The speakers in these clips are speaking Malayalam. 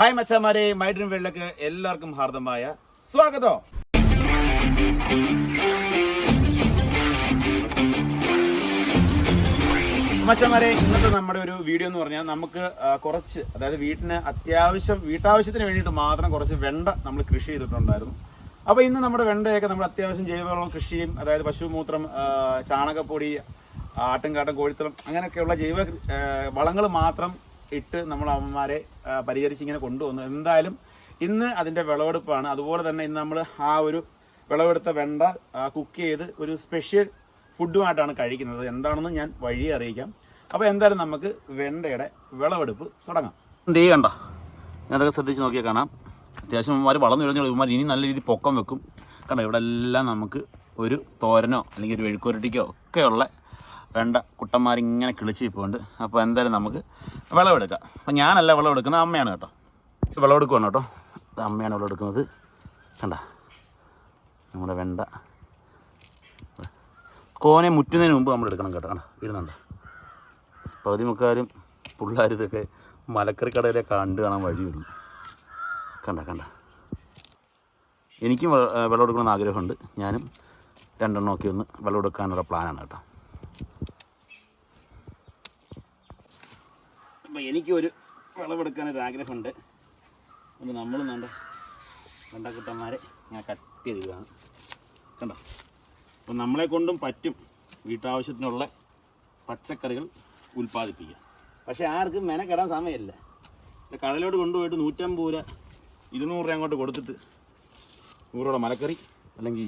ഹായ് മച്ചാമാരെ മൈഡ്രീം വേൾഡിലേക്ക് എല്ലാവർക്കും ഹാർദമായ സ്വാഗതം. മച്ചാമാരെ ഇന്നത്തെ നമ്മുടെ ഒരു വീഡിയോ എന്ന് പറഞ്ഞാൽ നമുക്ക് കുറച്ച് അതായത് വീട്ടിന് അത്യാവശ്യം വീട്ടാവശ്യത്തിന് വേണ്ടിയിട്ട് മാത്രം കുറച്ച് വെണ്ട നമ്മൾ കൃഷി ചെയ്തിട്ടുണ്ടായിരുന്നു. അപ്പോൾ ഇന്ന് നമ്മുടെ വെണ്ടയൊക്കെ നമ്മൾ അത്യാവശ്യം ജൈവവളം കൃഷിയും അതായത് പശുമൂത്രം ചാണകപ്പൊടി ആട്ടുംകാട്ടം കോഴിത്തളം അങ്ങനെയൊക്കെയുള്ള ജൈവ വളങ്ങൾ മാത്രം ഇട്ട് നമ്മൾ അമ്മമാരെ പരിചരിച്ച് ഇങ്ങനെ കൊണ്ടുവന്നു. എന്തായാലും ഇന്ന് അതിന്റെ വിളവെടുപ്പാണ്. അതുപോലെ തന്നെ ഇന്ന് നമ്മൾ ആ ഒരു വിളവെടുത്ത വെണ്ട കുക്ക് ചെയ്ത് ഒരു സ്പെഷ്യൽ ഫുഡുമായിട്ടാണ് കഴിക്കുന്നത്. എന്താണെന്ന് ഞാൻ വഴി അറിയിക്കാം. അപ്പോൾ എന്തായാലും നമുക്ക് വെണ്ടയുടെ വിളവെടുപ്പ് തുടങ്ങാം. എന്ത് കണ്ട? അതൊക്കെ ശ്രദ്ധിച്ച് നോക്കിയാൽ കാണാം. അത്യാവശ്യം ഇവന്മാർ വളർന്നു കഴിഞ്ഞാൽ ഇവന്മാർ ഇനി നല്ല രീതിയിൽ പൊക്കം വെക്കും. കണ്ടോ ഇവിടെ എല്ലാം നമുക്ക് ഒരു തോരനോ അല്ലെങ്കിൽ ഒരു വെഴുക്കുരട്ടിക്കോ ഒക്കെയുള്ള വെണ്ട കുട്ടന്മാരിങ്ങനെ കിളിച്ച് ഇപ്പോണ്ട് അപ്പോൾ എന്തായാലും നമുക്ക് വിളവെടുക്കാം. അപ്പോൾ ഞാനല്ല വിളവെടുക്കുന്നത് അമ്മയാണ് കേട്ടോ. വിളവെടുക്കുവാണ് കേട്ടോ. ഇത് അമ്മയാണ് വിളവെടുക്കുന്നത്. കണ്ട? നമ്മുടെ വെണ്ട. കോനെ മുറ്റുന്നതിന് മുമ്പ് നമ്മൾ എടുക്കണം കേട്ടോ. കണ്ട? വീടുന്നുണ്ട് പകുതി മുക്കാലും പിള്ളേർ ഇതൊക്കെ മലക്കറി കടയിലെ കണ്ട് കാണാൻ വഴിയുള്ളൂ. കണ്ട കണ്ട? എനിക്കും വെള്ളം എടുക്കണമെന്ന് ആഗ്രഹമുണ്ട്. ഞാനും രണ്ടെണ്ണം ഒക്കെ ഒന്ന് വെള്ളം എടുക്കാനുള്ള പ്ലാനാണ് കേട്ടോ. അപ്പം എനിക്കൊരു വിളവെടുക്കാനൊരു ആഗ്രഹമുണ്ട് അപ്പോൾ നമ്മൾ വേണ്ട വെണ്ടക്കുട്ടന്മാരെ ഞാൻ കട്ട് ചെയ്തതാണ് കണ്ടോ? അപ്പോൾ നമ്മളെ കൊണ്ടും പറ്റും വീട്ടാവശ്യത്തിനുള്ള പച്ചക്കറികൾ ഉൽപ്പാദിപ്പിക്കുക. പക്ഷേ ആർക്കും മെനക്കെടാൻ സമയമില്ല. ഇത് കടലോട്ട് കൊണ്ടുപോയിട്ട് നൂറ്റമ്പത് രൂപ ഇരുന്നൂറ് രൂപ അങ്ങോട്ട് കൊടുത്തിട്ട് നൂറുടെ മലക്കറി അല്ലെങ്കിൽ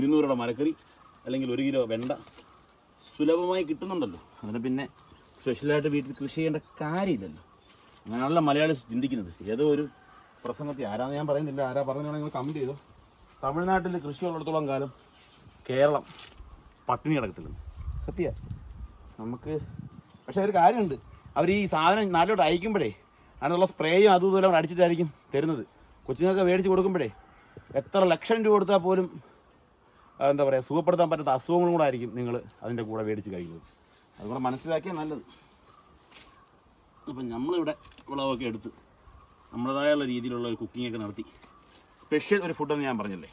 ഇരുന്നൂറുടെ മലക്കറി അല്ലെങ്കിൽ ഒരു കിലോ വെണ്ട സുലഭമായി കിട്ടുന്നുണ്ടല്ലോ. അതിന് പിന്നെ സ്പെഷ്യലായിട്ട് വീട്ടിൽ കൃഷി ചെയ്യേണ്ട കാര്യമില്ലല്ലോ. അങ്ങനെയാണല്ലോ മലയാളി ചിന്തിക്കുന്നത്. ഏതോ ഒരു പ്രസംഗത്തിൽ ആരാന്ന് ഞാൻ പറയുന്നില്ല. ആരാ പറഞ്ഞാണെങ്കിൽ നിങ്ങൾ കമന്റ് ചെയ്തു? തമിഴ്നാട്ടിൽ കൃഷി ഉള്ളിടത്തോളം കാലം കേരളം പട്ടിണി കിടക്കത്തില്ല സത്യ? നമുക്ക് പക്ഷെ ഒരു കാര്യമുണ്ട്. അവർ ഈ സാധനം നാട്ടിലോട്ട് അയക്കുമ്പോഴേ അതിനുള്ള സ്പ്രേയും അതും ഇതും എല്ലാം അടിച്ചിട്ടായിരിക്കും തരുന്നത്. കൊച്ചുങ്ങൾക്ക് മേടിച്ച് കൊടുക്കുമ്പോഴേ എത്ര ലക്ഷം രൂപ കൊടുത്താൽ പോലും എന്താ പറയുക സുഖപ്പെടുത്താൻ പറ്റാത്ത അസുഖങ്ങളും കൂടെ ആയിരിക്കും നിങ്ങൾ അതിന്റെ കൂടെ മേടിച്ച് കഴിക്കുന്നത്. അതുകൂടെ മനസ്സിലാക്കിയാൽ നല്ലത്. അപ്പം നമ്മളിവിടെ വിളവൊക്കെ എടുത്ത് നമ്മുടേതായുള്ള രീതിയിലുള്ള ഒരു കുക്കിംഗ് ഒക്കെ നടത്തി. സ്പെഷ്യൽ ഒരു ഫുഡെന്ന് ഞാൻ പറഞ്ഞല്ലേ?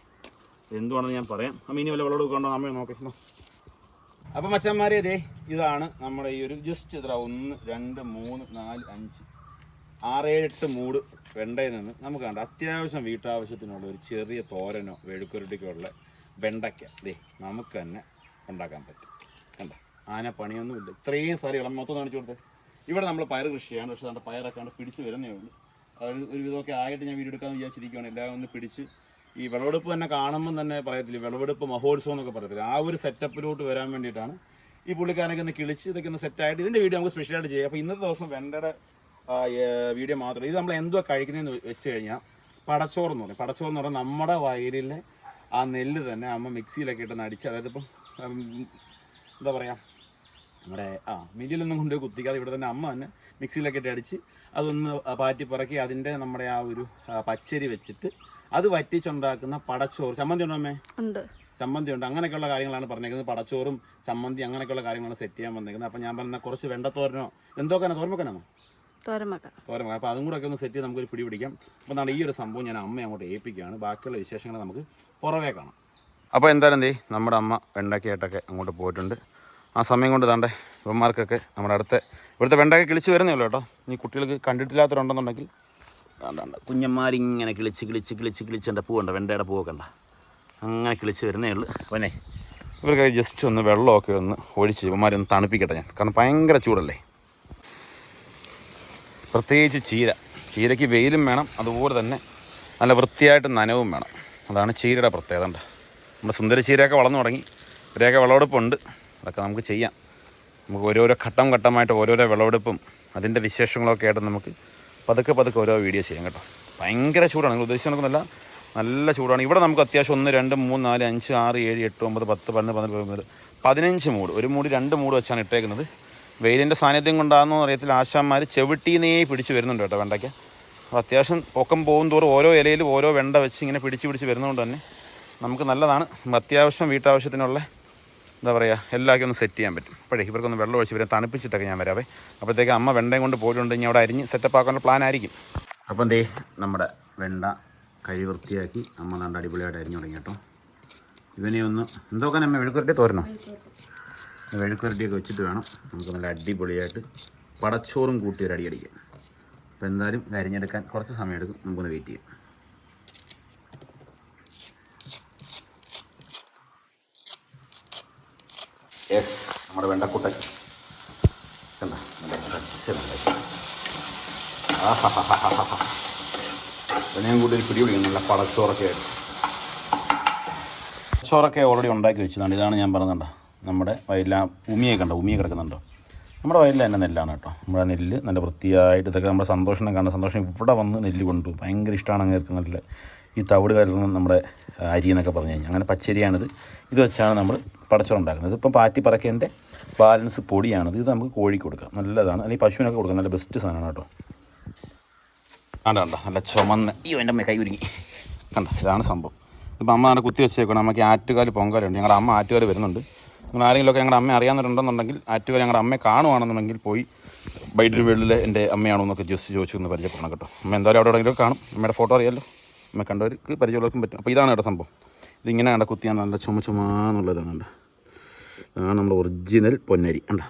എന്തുവാണെന്ന് ഞാൻ പറയാം. അമ്മ ഇനി വല്ല വെള്ളം കൊണ്ടോ അമ്മ നോക്കാം. അപ്പം മച്ചന്മാരെ ഇതേ ഇതാണ് നമ്മുടെ ഈ ഒരു ജസ്റ്റ് ഇത്ര ഒന്ന് രണ്ട് മൂന്ന് നാല് അഞ്ച് ആറേഴ് എട്ട് മൂട് വെണ്ടയിൽ നിന്ന് നമുക്ക് കണ്ട അത്യാവശ്യം വീട്ടാവശ്യത്തിനുള്ള ഒരു ചെറിയ തോരനോ വെഴുക്കുരുട്ടിക്കോ ഉള്ള വെണ്ടയ്ക്ക ദേ നമുക്ക് തന്നെ ഉണ്ടാക്കാൻ പറ്റും. ആന പണിയൊന്നുമില്ല. ഇത്രയും സാരി ഇളം മൊത്തം കാണിച്ചു കൊടുത്തത് ഇവിടെ നമ്മൾ പയർ കൃഷിയാണ് പക്ഷെ നമ്മുടെ പയറൊക്കെ ആണ് പിടിച്ച് വരുന്നേ ഉള്ളൂ. അത് ഒരു വിധമൊക്കെ ആയിട്ട് ഞാൻ വീഡിയോ എടുക്കാമെന്ന് വിചാരിച്ചിരിക്കുകയാണ് എല്ലാം ഒന്ന് പിടിച്ച് ഈ വിളവെടുപ്പ് തന്നെ കാണുമ്പം തന്നെ പറയത്തില്ല വിളവെടുപ്പ് മഹോത്സവം എന്നൊക്കെ പറയത്തില്ല. ആ ഒരു സെറ്റപ്പിലോട്ട് വരാൻ വേണ്ടിയിട്ടാണ് ഈ പുള്ളിക്കാരനൊക്കെ ഒന്ന് കിളിച്ച് ഇതൊക്കെ ഒന്ന് സെറ്റായിട്ട് ഇതിന്റെ വീഡിയോ നമുക്ക് സ്പെഷ്യലായിട്ട് ചെയ്യാം. അപ്പോൾ ഇന്നത്തെ ദിവസം വെണ്ടയുടെ വീഡിയോ മാത്രമല്ല ഇത് നമ്മൾ എന്തുവാ കഴിക്കുന്നതെന്ന് വെച്ച് കഴിഞ്ഞാൽ പടച്ചോറ് എന്ന് പറയും. പടച്ചോറ് എന്ന് പറഞ്ഞാൽ നമ്മുടെ വയലിലെ ആ നെല്ല് തന്നെ അമ്മ മിക്സിയിലൊക്കെ ഇട്ടൊന്ന് അടിച്ച് അതായത് ഇപ്പം എന്താ പറയുക നമ്മുടെ ആ മില്ലിലൊന്നും കൊണ്ട് കുത്തിക്കാതെ ഇവിടെ തന്നെ അമ്മ തന്നെ മിക്സിയിലൊക്കെ ഇട്ട് അടിച്ച് അതൊന്ന് പാറ്റി പിറക്കി അതിന്റെ നമ്മുടെ ആ ഒരു പച്ചരി വെച്ചിട്ട് അത് വറ്റിച്ചുണ്ടാക്കുന്ന പടച്ചോറ്. ചമ്മന്തി ഉണ്ടോ അമ്മേ? ഉണ്ട്. ചമ്മന്തി ഉണ്ട്. അങ്ങനെയൊക്കെയുള്ള കാര്യങ്ങളാണ് പറഞ്ഞേക്കുന്നത്. പടച്ചോറും ചമ്മന്തി അങ്ങനെയൊക്കെയുള്ള കാര്യങ്ങളാണ് സെറ്റ് ചെയ്യാൻ വന്നേക്കുന്നത്. അപ്പം ഞാൻ പറഞ്ഞ കുറച്ച് വെണ്ടത്തോരനോ എന്തോക്കാനോ? തോരമൊക്കെയാണോ തോരമക്ക അപ്പോൾ അതും കൂടെ ഒക്കെ ഒന്ന് സെറ്റ് ചെയ്ത് നമുക്കൊരു പിടി പിടിക്കാം. അപ്പോൾ എന്താണ് ഈ ഒരു സംഭവം ഞാൻ അമ്മയെ അങ്ങോട്ട് ഏൽപ്പിക്കുകയാണ്. ബാക്കിയുള്ള വിശേഷങ്ങൾ നമുക്ക് പുറമേ കാണാം. അപ്പോൾ എന്തായാലും എന്തേ നമ്മുടെ അമ്മ വെണ്ടയ്ക്കായിട്ടൊക്കെ അങ്ങോട്ട് പോയിട്ടുണ്ട്. ആ സമയം കൊണ്ട് താണ്ടെ ഇവന്മാർക്കൊക്കെ നമ്മുടെ അടുത്ത ഇവിടുത്തെ വെണ്ടയൊക്കെ കിളിച്ച് വരുന്നേ ഉള്ളൂ കേട്ടോ. ഇനി കുട്ടികൾക്ക് കണ്ടിട്ടില്ലാത്തവരുണ്ടെന്നുണ്ടെങ്കിൽ വേണ്ട കുഞ്ഞന്മാരിങ്ങനെ കിളിച്ച് കിളിച്ച് കിളിച്ച് കിളിച്ചേണ്ട പൂവുണ്ട് വെണ്ടയുടെ പൂവൊക്കെ ഉണ്ട അങ്ങനെ കിളിച്ച് വരുന്നേ ഉള്ളൂ. അവനെ ഇവർക്ക് ജസ്റ്റ് ഒന്ന് വെള്ളമൊക്കെ ഒന്ന് ഒഴിച്ച് ഇവന്മാരൊന്ന് തണുപ്പിക്കട്ടെ ഞാൻ. കാരണം ഭയങ്കര ചൂടല്ലേ? പ്രത്യേകിച്ച് ചീര. ചീരയ്ക്ക് വെയിലും വേണം അതുപോലെ തന്നെ നല്ല വൃത്തിയായിട്ട് നനവും വേണം. അതാണ് ചീരയുടെ പ്രത്യേകത നമ്മുടെ സുന്ദര ചീരയൊക്കെ വളർന്നു തുടങ്ങി. ഇവരെയൊക്കെ വിളവെടുപ്പുണ്ട് അതൊക്കെ നമുക്ക് ചെയ്യാം. നമുക്ക് ഓരോരോ ഘട്ടം ഘട്ടമായിട്ട് ഓരോരോ വിളവെടുപ്പും അതിന്റെ വിശേഷങ്ങളൊക്കെ ആയിട്ട് നമുക്ക് പതുക്കെ പതുക്കെ ഓരോ വീഡിയോ ചെയ്യാം കേട്ടോ. ഭയങ്കര ചൂടാണ്. നിങ്ങൾ ഉദ്ദേശിച്ച് നല്ല ചൂടാണ്. ഇവിടെ നമുക്ക് അത്യാവശ്യം ഒന്ന് രണ്ട് മൂന്ന് നാല് അഞ്ച് ആറ് ഏഴ് എട്ട് ഒമ്പത് പത്ത് പന്ത്രണ്ട് പന്ത്രണ്ട് പതിമൂന്ന് പതിനഞ്ച് മൂട്. ഒരു മൂടി രണ്ട് മൂട് വെച്ചാണ് ഇട്ടേക്കുന്നത്. വെയിലിന്റെ സാന്നിധ്യം കൊണ്ടാണെന്നോ അറിയത്തിൽ ആശാന്മാർ ചെവിട്ടീന്നേ പിടിച്ച് വരുന്നുണ്ട് കേട്ടോ വെണ്ടയ്ക്ക്. അപ്പോൾ അത്യാവശ്യം പൊക്കം പോകും തോറും ഓരോ ഇലയിലും ഓരോ വെണ്ട വെച്ച് ഇങ്ങനെ പിടിച്ച് പിടിച്ച് വരുന്നതുകൊണ്ട് തന്നെ നമുക്ക് നല്ലതാണ്. അത്യാവശ്യം വീട്ടാവശ്യത്തിനുള്ള എന്താ പറയുക എല്ലാവർക്കും ഒന്ന് സെറ്റ് ചെയ്യാൻ പറ്റും. അപ്പോഴേ ഇവർക്കൊന്ന് വെള്ളം ഒഴിച്ച് ഇവരെ തണുപ്പിച്ചിട്ടൊക്കെ ഞാൻ വരാവേ. അപ്പോഴത്തേക്ക് അമ്മ വെണ്ടയും കൊണ്ട് പോയിട്ടുണ്ട് ഇനി അവിടെ അരിഞ്ഞ് സെറ്റപ്പ് ആക്കാനുള്ള പ്ലാൻ ആയിരിക്കും. അപ്പം ദേ നമ്മുടെ വെണ്ട കഴി വൃത്തിയാക്കി അമ്മ നല്ല അടിപൊളിയായിട്ട് അരിഞ്ഞു തുടങ്ങി കേട്ടോ. ഇവനെ ഒന്ന് എന്തോക്കാൻ അമ്മ വെഴുക്കുരട്ടി തോരണോ വെഴുക്കുരട്ടിയൊക്കെ വെച്ചിട്ട് വേണം നമുക്ക് നല്ല അടിപൊളിയായിട്ട് പടച്ചോറും കൂട്ടി ഒരു അടിയടിക്കാം അപ്പോൾ എന്തായാലും അരിഞ്ഞെടുക്കാൻ കുറച്ച് സമയം എടുക്കും നമുക്കൊന്ന് വെയിറ്റ് ചെയ്യാം. യെസ് നമ്മുടെ വെണ്ടക്കുട്ടൻ കണ്ട? കൂടി ഒരു പിടി നല്ല പടച്ചോറൊക്കെ ആയിട്ട്. ചോറൊക്കെ ഓൾറെഡി ഉണ്ടാക്കി വെച്ചതാണ് ഇതാണ് ഞാൻ പറഞ്ഞത് നമ്മുടെ വയലിൽ ആ ഉമിയെ കണ്ടോ? ഉമിയെ കിടക്കുന്നുണ്ടോ? നമ്മുടെ വയലിൽ തന്നെ നെല്ലാണ് കേട്ടോ. നമ്മുടെ നെല്ല് നല്ല വൃത്തിയായിട്ട് ഇതൊക്കെ നമ്മുടെ സന്തോഷം കാണുന്ന സന്തോഷം ഇവിടെ വന്ന് നെല്ല് കൊണ്ടു ഭയങ്കര ഇഷ്ടമാണ് അങ്ങേർക്ക് നല്ല ഈ തവിട് കലർന്ന് നമ്മുടെ അരി എന്നൊക്കെ പറഞ്ഞു കഴിഞ്ഞാൽ. അങ്ങനെ പച്ചരിയാണിത്. ഇത് വെച്ചാണ് നമ്മൾ പടച്ചോറുണ്ടാക്കുന്നത്. ഇതിപ്പം പാറ്റി പറക്കേന്റെ ബാലൻസ് പൊടിയാണിത്. ഇത് നമുക്ക് കോഴിക്ക് കൊടുക്കാം. നല്ലതാണ്. അല്ലെങ്കിൽ പശുവിനൊക്കെ കൊടുക്കാം. നല്ല ബെസ്റ്റ് സാധനമാണ് കേട്ടോ. കണ്ട കണ്ട? നല്ല ചുമന്ന അയ്യോ എന്റെ കൈ ഉരുങ്ങി കണ്ട? ഇതാണ് സംഭവം. ഇപ്പം അമ്മ കുത്തി വെച്ചേക്കണം നമുക്ക് ആറ്റുകാൽ പൊങ്കാലുണ്ട് ഞങ്ങളുടെ അമ്മ ആറ്റുകാൽ വരുന്നുണ്ട്. നിങ്ങൾ ആരെങ്കിലുമൊക്കെ ഞങ്ങളുടെ അമ്മ അറിയാവുന്നവരുണ്ടെന്നുണ്ടെങ്കിൽ ആറ്റുകാൽ ഞങ്ങളുടെ അമ്മയെ കാണുവാണെന്നുണ്ടെങ്കിൽ പോയി ബൈഡിൽ വീട്ടിൽ എന്റെ അമ്മയാണോ എന്നൊക്കെ ജസ്റ്റ് ചോദിച്ചു എന്ന് പരിചയപ്പെടണം കേട്ടോ. അമ്മ എന്തായാലും അവിടെ എവിടെയെങ്കിലും കാണും. അമ്മയുടെ ഫോട്ടോ അറിയാമല്ലോ അമ്മ കണ്ടവർക്ക് പരിചയമുള്ളവർക്കും പറ്റും. അപ്പോൾ ഇതാണ് കേട്ടോ സംഭവം. ഇതിങ്ങനെ കണ്ട കുത്തിയാൽ നല്ല ചുമ ചുമാന്നുള്ളതാണ് കണ്ട. ഇതാണ് നമ്മുടെ ഒറിജിനൽ പൊന്നരി കണ്ട.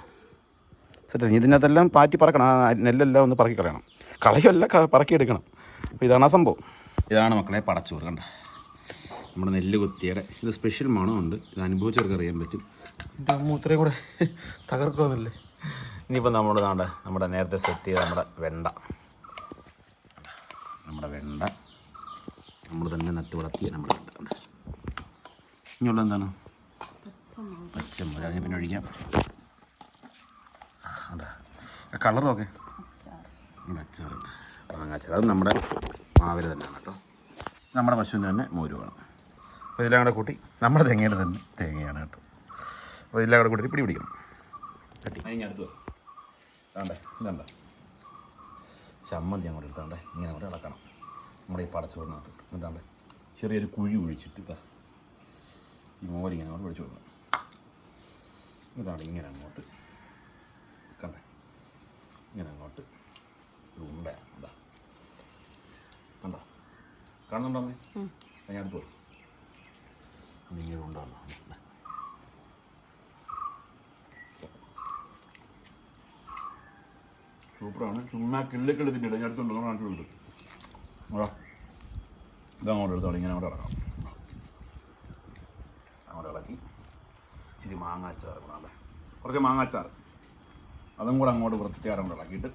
സെറ്റ് ഇതിനകത്തെല്ലാം പാറ്റി പറക്കണം. ആ നെല്ലെല്ലാം ഒന്ന് പറക്കി കളയണം. കളയല്ല പറക്കി പറക്കിയെടുക്കണം അപ്പോൾ ഇതാണ് ആ സംഭവം. ഇതാണ് മക്കളെ പടച്ചോറ് കണ്ട. നമ്മുടെ നെല്ല് കുത്തിയുടെ ഇത് സ്പെഷ്യൽ മണമുണ്ട്. ഇത് അനുഭവിച്ചവർക്ക് അറിയാൻ പറ്റും. എന്റെ മൂത്രയും കൂടെ തകർക്കുമെന്നല്ലേ ഇനിയിപ്പോൾ നമ്മുടെ നാണ്ട നമ്മുടെ നേരത്തെ സെറ്റ് ചെയ്ത നമ്മുടെ വെണ്ട. നമ്മുടെ വെണ്ട. നമ്മൾ തന്നെ നട്ടു വളർത്തിയ നമ്മുടെ വെണ്ട ഇനിയുള്ള എന്താണ്? പച്ചമുളക്. അതിനെ പിന്നെ ഒഴിക്കാം. അതാ. കളറും ഒക്കെ അച്ചാറ്. അത് നമ്മുടെ മാവിൽ തന്നെയാണ് കേട്ടോ. നമ്മുടെ പശുവിന്റെ തന്നെ മോര് വേണം അപ്പോൾ ഇതെല്ലാം കൂടെ കൂട്ടി നമ്മുടെ തേങ്ങയുടെ തന്നെ തേങ്ങയാണ് കേട്ടോ. അപ്പോൾ ഇതെല്ലാം കൂടെ കൂട്ടി പിടി പിടിക്കണം. കട്ടി. അതിന് അടുത്ത് വേണ്ടേ ഇതണ്ട? ചമ്മന്തി അങ്ങോട്ട് എടുത്താണ്ടേ ഇങ്ങനെ അങ്ങോട്ട് ഇളക്കണം. നമ്മുടെ ഈ പടച്ചോറിനകത്ത് എന്നിട്ടാണ്ടേ ചെറിയൊരു കുഴി ഒഴിച്ചിട്ട് ഇതാ ഈ മോരിങ്ങനെ അങ്ങോട്ട് പിടിച്ചു കൊടുക്കണം ഇതാണ് ഇങ്ങനെ അങ്ങോട്ട്. കണ്ടേ? ഇങ്ങനെ അങ്ങോട്ട്. ഉണ്ട അതാ കണ്ടോ? കാണുന്നുണ്ടോ അമ്മേ? ഞാൻ അടുത്ത് പോയി ഇങ്ങനെ ഉണ്ടാണോ സൂപ്പറാണ്. ചുമ്മാ കിള്ളിക്കിള്ളി തിന്നിട്ട് ഞാൻ അടുത്തുണ്ട് നാട്ടിലുണ്ട് അതാ ഇതങ്ങോട്ട് എടുത്തോളൂ. ഇങ്ങനെ അങ്ങോട്ട് ഇറക്കാം അങ്ങോട്ട് ഇളക്കി ഇച്ചിരി മാങ്ങാച്ചാർ കൂടെ അല്ലേ കുറച്ച് മാങ്ങാച്ചാർ അതും കൂടെ അങ്ങോട്ട് വൃത്തിയാരം കൂടെ ഇളക്കിയിട്ട്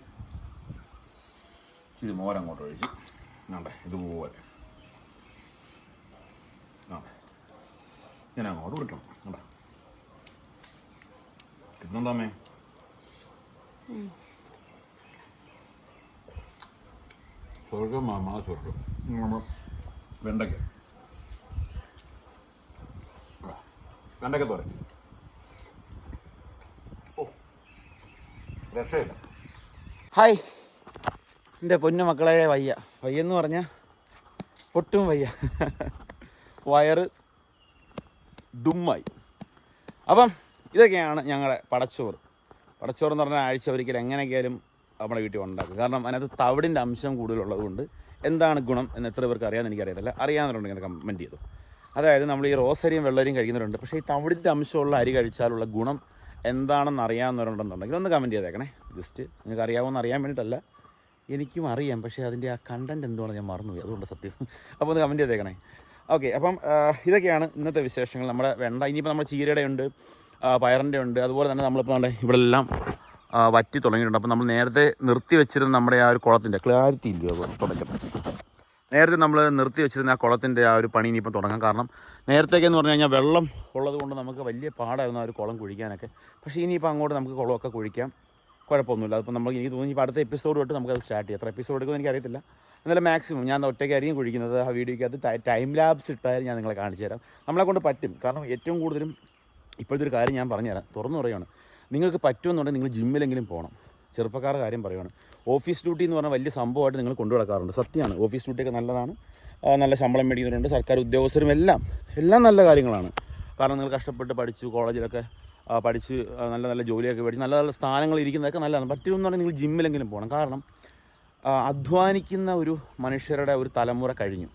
ഇച്ചിരി മോരങ്ങോട്ട് ഒഴിച്ച് വേണ്ടേ ഇതുപോലെ. വേണ്ടേ ഞാൻ അങ്ങോട്ട് വിട്ടണം വേണ്ട കിട്ടുന്നുണ്ടോ അമ്മേ? സ്വർഗം മാമാ സ്വർഗം വെണ്ടയ്ക്ക. വെണ്ടയ്ക്ക തോര രക്ഷയില്ല ഹായ്. എന്റെ പൊന്നു മക്കളെ വയ്യ. വയ്യെന്ന് പറഞ്ഞാൽ ഒട്ടും വയ്യ. വയറ് ഡുമായി അപ്പം ഇതൊക്കെയാണ് ഞങ്ങളുടെ പടച്ചോറ്. പടച്ചോറ് എന്ന് പറഞ്ഞാൽ ആഴ്ച ഒരിക്കൽ എങ്ങനെയൊക്കെയാലും നമ്മുടെ വീട്ടിൽ ഉണ്ടാക്കും. കാരണം അതിനകത്ത് തവിടിന്റെ അംശം കൂടുതലുള്ളത് കൊണ്ട് എന്താണ് ഗുണം എന്ന് എത്ര പേർക്ക് അറിയാമെന്ന് എനിക്കറിയത്തില്ല. അറിയാമെന്നുണ്ടെങ്കിൽ കമന്റ് ചെയ്തു. അതായത് നമ്മൾ ഈ റോസരിയും വെള്ളരിയും കഴിക്കുന്നവരുണ്ട്. പക്ഷേ ഈ തവിടിന്റെ അംശമുള്ള അരി കഴിച്ചാലുള്ള ഗുണം എന്താണെന്ന് അറിയാവുന്നവരുണ്ടെന്നുണ്ടെങ്കിൽ ഒന്ന് കമന്റ് ചെയ്തേക്കണേ. ജസ്റ്റ് നിങ്ങൾക്ക് അറിയാവുന്ന അറിയാൻ വേണ്ടിയിട്ടല്ല. എനിക്കും അറിയാം പക്ഷേ അതിന്റെ ആ കണ്ടന്റ് എന്തുവാണ് ഞാൻ മറന്നുപോയി. അതുകൊണ്ട് സത്യം. അപ്പോൾ ഒന്ന് കമന്റ് ചെയ്തേക്കണേ. ഓക്കെ അപ്പം ഇതൊക്കെയാണ് ഇന്നത്തെ വിശേഷങ്ങൾ. നമ്മുടെ വെണ്ട ഇനിയിപ്പോൾ നമ്മുടെ ചീരയുടെ ഉണ്ട് പയറിന്റെ ഉണ്ട്. അതുപോലെ തന്നെ നമ്മളിപ്പോൾ നമ്മുടെ ഇവിടെ എല്ലാം വറ്റി തുടങ്ങിയിട്ടുണ്ട്. അപ്പോൾ നമ്മൾ നേരത്തെ നിർത്തി വെച്ചിരുന്ന നമ്മുടെ ആ ഒരു കുളത്തിന്റെ ക്ലാരിറ്റി ഇല്ലയോ തുടങ്ങട്ടെ നേരത്തെ നമ്മൾ നിർത്തി വെച്ചിരുന്ന ആ കുളത്തിന്റെ ആ ഒരു പണി ഇനിയിപ്പം തുടങ്ങാം. കാരണം നേരത്തേക്കെന്ന് പറഞ്ഞു കഴിഞ്ഞാൽ വെള്ളം ഉള്ളത് കൊണ്ട് നമുക്ക് വലിയ പാടായിരുന്നു ആ ഒരു കുളം കുഴിക്കാനൊക്കെ. പക്ഷേ ഇനിയിപ്പോൾ അങ്ങോട്ട് നമുക്ക് കുളമൊക്കെ കുഴിക്കാം. കുഴപ്പമൊന്നുമില്ല. അതിപ്പോൾ നമ്മൾ എനിക്ക് തോന്നി ഇപ്പോൾ അടുത്ത എപ്പിസോഡ് തൊട്ട് നമുക്കത് സ്റ്റാർട്ട് ചെയ്യാം. എത്ര എപ്പിസോഡ് എടുക്കുമെന്ന് എനിക്കറിയത്തില്ല. എന്നാലും മാക്സിമം ഞാൻ ഒറ്റയ്ക്കായിരിക്കും കുഴിക്കുന്നത് ആ വീഡിയോയ്ക്കകത്ത് ടൈം ലാബ്സ് ഇട്ടായാലും ഞാൻ നിങ്ങളെ കാണിച്ചു തരാം. നമ്മളെ കൊണ്ട് പറ്റും. കാരണം ഏറ്റവും കൂടുതലും ഇപ്പോഴത്തെ ഒരു കാര്യം ഞാൻ പറഞ്ഞുതരാം. തുറന്നു പറയുകയാണ് നിങ്ങൾക്ക് പറ്റുമെന്നുണ്ടെങ്കിൽ നിങ്ങൾ ജിമ്മിലെങ്കിലും പോകണം ചെറുപ്പക്കാരുടെ കാര്യം പറയുകയാണ് ഓഫീസ് ഡ്യൂട്ടി എന്ന് പറഞ്ഞാൽ വലിയ സംഭവമായിട്ട് നിങ്ങൾ കൊണ്ടു നടക്കാറുണ്ട് സത്യമാണ്. ഓഫീസ് ഡ്യൂട്ടിയൊക്കെ നല്ലതാണ്. നല്ല ശമ്പളം മേടിക്കുന്നവരുണ്ട് സർക്കാർ ഉദ്യോഗസ്ഥരും എല്ലാം എല്ലാം നല്ല കാര്യങ്ങളാണ്. കാരണം നിങ്ങൾ കഷ്ടപ്പെട്ട് പഠിച്ചു കോളേജിലൊക്കെ പഠിച്ച് നല്ല നല്ല ജോലിയൊക്കെ പഠിച്ച് നല്ല നല്ല സ്ഥാനങ്ങൾ ഇരിക്കുന്നതൊക്കെ നല്ലതാണ്. പറ്റുമെന്നുണ്ടെങ്കിൽ നിങ്ങൾ ജിമ്മിലെങ്കിലും പോകണം. കാരണം അധ്വാനിക്കുന്ന ഒരു മനുഷ്യരുടെ ഒരു തലമുറ കഴിഞ്ഞു.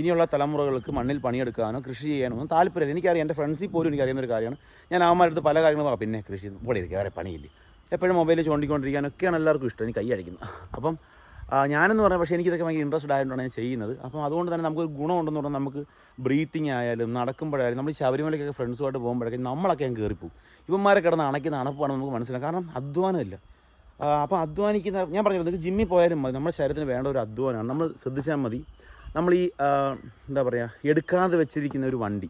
ഇനിയുള്ള തലമുറകൾക്ക് മണ്ണിൽ പണിയെടുക്കാനോ കൃഷി ചെയ്യാനോ ഒന്നും താല്പര്യമില്ല. എനിക്കറിയാം എന്റെ ഫ്രണ്ട്സിൽ പോലും എനിക്കറിയുന്ന ഒരു കാര്യമാണ്. ഞാൻ അവന്മാരുടെ അടുത്ത് പല കാര്യങ്ങളും പറയാം പിന്നെ കൃഷി ഇവിടെ ഇരിക്കുക വേറെ പണിയില്ല. എപ്പോഴും മൊബൈലിൽ ചൂണ്ടിക്കൊണ്ടിരിക്കാനൊക്കെയാണ് എല്ലാവർക്കും ഇഷ്ടം. എനിക്ക് കൈ അടിക്കുന്നത് അപ്പം ഞാനെന്ന് പറഞ്ഞാൽ പക്ഷേ എനിക്കിതൊക്കെ ഭയങ്കര ഇൻട്രസ്റ്റഡ് ആയതുകൊണ്ടാണ് ഞാൻ ചെയ്യുന്നത്. അപ്പം അതുകൊണ്ട് തന്നെ നമുക്ക് ഗുണമുണ്ടെന്ന് പറഞ്ഞാൽ നമുക്ക് ബ്രീത്തിങ് ആയാലും നടക്കുമ്പോഴായാലും നമ്മൾ ശബരിമലയ്ക്കൊക്കെ ഫ്രണ്ട്സുമായിട്ട് പോകുമ്പോഴൊക്കെ നമ്മളൊക്കെ ഞാൻ കയറിപ്പോവും ഇവന്മാരെ കിടന്ന് അണയ്ക്കുന്ന അണപ്പാണ് നമുക്ക് മനസ്സിലാക്കാം കാരണം അധ്വാനമില്ല. അപ്പോൾ അപ്പം അധ്വാനിക്കുന്ന ഞാൻ പറഞ്ഞു നിങ്ങൾക്ക് ജിമ്മിൽ പോയാലും മതി. നമ്മുടെ ശരീരത്തിന് വേണ്ട ഒരു അധ്വാനമാണ്. നമ്മൾ ശ്രദ്ധിച്ചാൽ മതി. നമ്മൾ ഈ എന്താ പറയുക എടുക്കാതെ വെച്ചിരിക്കുന്ന ഒരു വണ്ടി.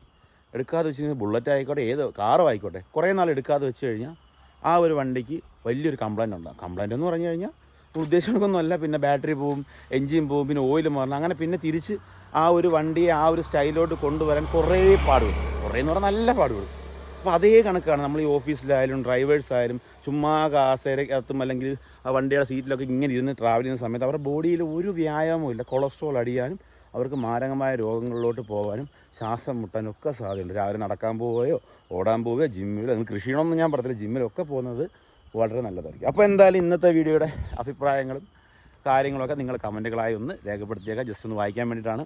എടുക്കാതെ വെച്ചിരിക്കുന്ന ബുള്ളറ്റ് ആയിക്കോട്ടെ ഏത് കാറോ ആയിക്കോട്ടെ കുറേ നാൾ എടുക്കാതെ വെച്ച് കഴിഞ്ഞാൽ ആ ഒരു വണ്ടിക്ക് വലിയൊരു കംപ്ലൈന്റ് ഉണ്ടാകും കംപ്ലൈന്റ് എന്ന് പറഞ്ഞു കഴിഞ്ഞാൽ ഉദ്ദേശിക്കണമൊന്നുമല്ല പിന്നെ ബാറ്ററി പോവും എൻജിൻ പോവും പിന്നെ ഓയിൽ മാറണം അങ്ങനെ പിന്നെ തിരിച്ച് ആ ഒരു വണ്ടിയെ ആ ഒരു സ്റ്റൈലോട്ട് കൊണ്ടുവരാൻ കുറേ പാടുകൾ. കുറേ എന്ന് പറഞ്ഞാൽ നല്ല പാടുകൾ. അപ്പോൾ അതേ കണക്കാണ് നമ്മൾ ഈ ഓഫീസിലായാലും ഡ്രൈവേഴ്സ് ആയാലും ചുമ്മാ കാസേരക്കകത്തും അല്ലെങ്കിൽ ആ വണ്ടിയുടെ സീറ്റിലൊക്കെ ഇങ്ങനെ ഇരുന്ന് ട്രാവൽ ചെയ്യുന്ന സമയത്ത് അവരുടെ ബോഡിയിൽ ഒരു വ്യായാമവും ഇല്ല. കൊളസ്ട്രോൾ അടിയാനും അവർക്ക് മാരകമായ രോഗങ്ങളിലോട്ട് പോകാനും ശ്വാസം മുട്ടാനും ഒക്കെ സാധ്യതയുണ്ട്. രാവിലെ നടക്കാൻ പോവുകയോ ഓടാൻ പോവുകയോ ജിമ്മിലോ നിങ്ങൾ കൃഷി ഞാൻ പറഞ്ഞില്ല ജിമ്മിലൊക്കെ പോകുന്നത് വളരെ നല്ലതായിരിക്കും. അപ്പോൾ എന്തായാലും ഇന്നത്തെ വീഡിയോയുടെ അഭിപ്രായങ്ങളും കാര്യങ്ങളൊക്കെ നിങ്ങൾ കമന്റുകളായി ഒന്ന് രേഖപ്പെടുത്തിയേക്കാം ജസ്റ്റ് ഒന്ന് വായിക്കാൻ വേണ്ടിയിട്ടാണ്.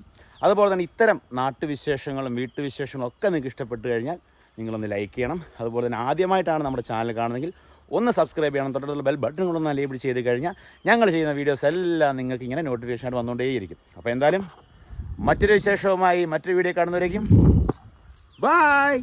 അതുപോലെ തന്നെ ഇത്തരം നാട്ടുവിശേഷങ്ങളും വീട്ടുവിശേഷങ്ങളും ഒക്കെ നിങ്ങൾക്ക് ഇഷ്ടപ്പെട്ട് കഴിഞ്ഞാൽ നിങ്ങളൊന്ന് ലൈക്ക് ചെയ്യണം. അതുപോലെ തന്നെ ആദ്യമായിട്ടാണ് നമ്മുടെ ചാനൽ കാണുന്നതെങ്കിൽ ഒന്ന് സബ്സ്ക്രൈബ് ചെയ്യണം. തൊട്ടടുത്തുള്ള ബെൽ ബട്ടൺ കൊണ്ടൊന്ന് ഇപ്പോൾ ചെയ്ത് കഴിഞ്ഞാൽ ഞങ്ങൾ ചെയ്യുന്ന വീഡിയോസ് എല്ലാം നിങ്ങൾക്ക് ഇങ്ങനെ നോട്ടിഫിക്കേഷൻ ആയിട്ട് വന്നുകൊണ്ടേയിരിക്കും. അപ്പോൾ എന്തായാലും മറ്റൊരു വിശേഷവുമായി മറ്റൊരു വീഡിയോ കാണുന്നവരേക്കും. ബായ്